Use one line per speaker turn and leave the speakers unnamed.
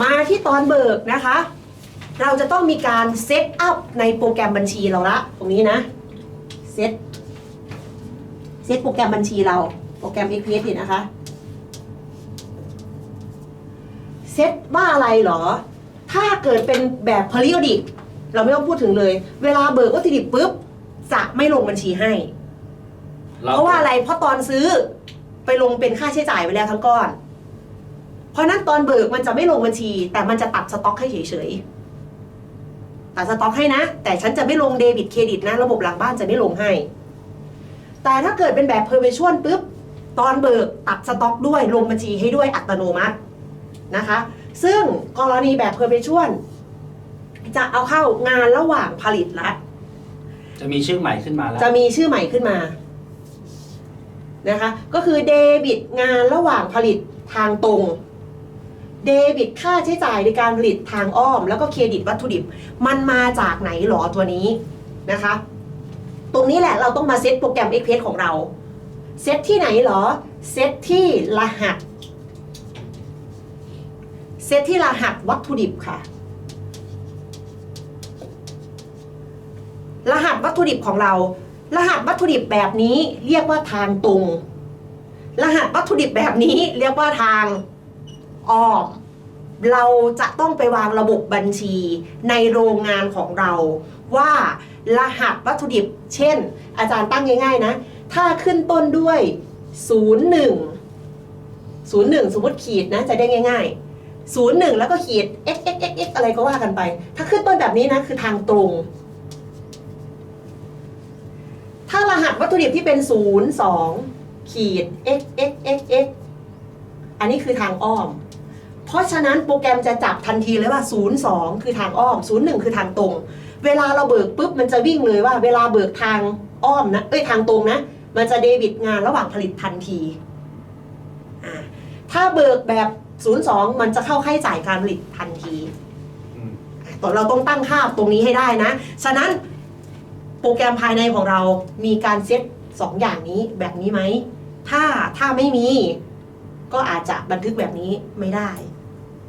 มาที่ตอนเบิกนะคะ เราจะต้องมีการเซตอัพในโปรแกรมบัญชีเราละตรงนี้นะเซตเซตโปรแกรมบัญชีเราโปรแกรม XPS นี่นะคะเซตว่าอะไรเหรอ ถ้าเกิดเป็นแบบ periodic เราไม่ต้องพูดถึงเลย เวลาเบิกวัตถุดิบปุ๊บจะไม่ลงบัญชีให้ เพราะว่าอะไรเพราะตอนซื้อไปลงเป็นค่าใช้จ่ายไปแล้วทั้งก้อน เพราะนั้นตอนเบิกมันจะไม่ลงบัญชี แต่มันจะตัดสต็อกให้เฉยๆตัดสต็อกให้นะ แต่ฉันจะไม่ลงเดบิตเครดิตนะ ระบบหลังบ้านจะไม่ลงให้ แต่ถ้าเกิดเป็นแบบเพอร์เวชวลปุ๊บตอนเบิกตัดสต็อกด้วยลงบัญชีให้ด้วยอัตโนมัตินะคะ ซึ่งกรณีแบบเพอร์เวชวลจะเอาเข้างานระหว่างผลิตละ
จะมีชื่อใหม่ขึ้นมาแล้ว
จะมีชื่อใหม่ขึ้นมานะคะ ก็คือเดบิตงานระหว่างผลิตทางตรง เดบิตค่าใช้จ่ายในการผลิตทางอ้อม แล้วก็เครดิตวัตถุดิบ มันมาจากไหนหรอตัวนี้นะคะ ตรงนี้แหละเราต้องมาเซตโปรแกรม Express ของเรา เซตที่ไหนหรอ เซตที่รหัส เซตที่รหัสวัตถุดิบค่ะ รหัสวัตถุดิบของเรา รหัสวัตถุดิบแบบนี้เรียกว่าทางตรง รหัสวัตถุดิบแบบนี้เรียกว่าทาง อ้อมเราจะต้องไปวางระบบบัญชีในโรงงานของเรา ว่ารหัสวัตถุดิบ เช่น อาจารย์ตั้งง่าย ๆ นะ ถ้าขึ้นต้นด้วย 01 01 สมมติขีดนะจะได้ง่าย ๆ 01 แล้วก็ขีด x x x x อะไรก็ว่ากันไป ถ้าขึ้นต้นแบบนี้นะคือทางตรง ถ้ารหัสวัตถุดิบที่เป็น 0 2 ขีด x x x x อันนี้คือทางอ้อม เพราะฉะนั้นโปรแกรมจะจับทันทีเลยว่า 0 2 คือทางอ้อม 0 1 คือทางตรง เวลาเราเบิกปุ๊บมันจะวิ่งเลยว่า เวลาเบิกทางอ้อมนะเอ้ยทางตรงนะ มันจะเดบิตงานระหว่างผลิตทันทีอ่าถ้าเบิกแบบ 0 2 มันจะเข้าค่าใช้จ่ายการผลิตทันที
อืม
ตอนเราต้องตั้งค่าตรงนี้ให้ได้นะ ฉะนั้นโปรแกรมภายในของเรามีการเซตสองอย่างนี้แบบนี้ไหม ถ้าถ้าไม่มี ก็อาจจะบันทึกแบบนี้ไม่ได้